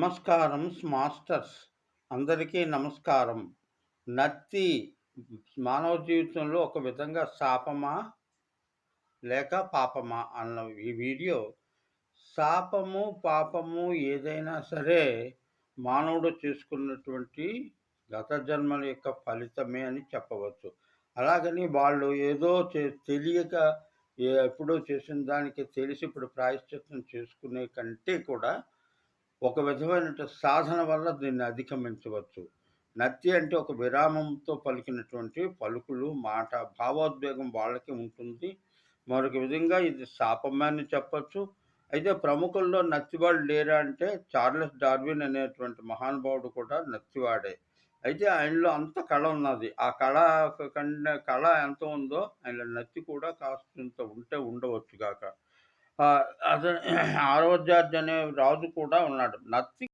నమస్కారం మాస్టర్స్. అందరికీ నమస్కారం. నత్తి మానవ జీవితంలో ఒక విధంగా శాపమా? లేక పాపమా? అన్న ఈ వీడియో శాపము పాపము ఏదైనా సరే మానవుడు చేసుకున్నటువంటి గత జన్మల యొక్క ఫలితమే అని చెప్పవచ్చు. అలాగని వాళ్ళు ఏదో తెలియక ఎప్పుడో చేసిన దానికి తెలిసి ఇప్పుడు ప్రాయశ్చిత్తం చేసుకునే కంటే కూడా ఒక విధమైన సాధన వల్ల దీన్ని అధిగమించవచ్చు. నత్తి అంటే ఒక విరామంతో పలికినటువంటి పలుకులు మాట భావోద్వేగం వాళ్ళకి ఉంటుంది. మరొక విధంగా ఇది శాపమని చెప్పచ్చు. అయితే ప్రముఖుల్లో నత్తివాడు లేరా అంటే చార్లెస్ డార్విన్ అనేటువంటి మహానుభావుడు కూడా నత్తివాడే. అయితే ఆయనలో అంత కళ ఉన్నది. ఆ కళ కంటే కళ ఎంత ఉందో ఆయన నత్తి కూడా కాస్తంత ఉంటే ఉండవచ్చు కాక అతను ఆరోగ్యార్జు అనే రాజు కూడా ఉన్నాడు. నత్తి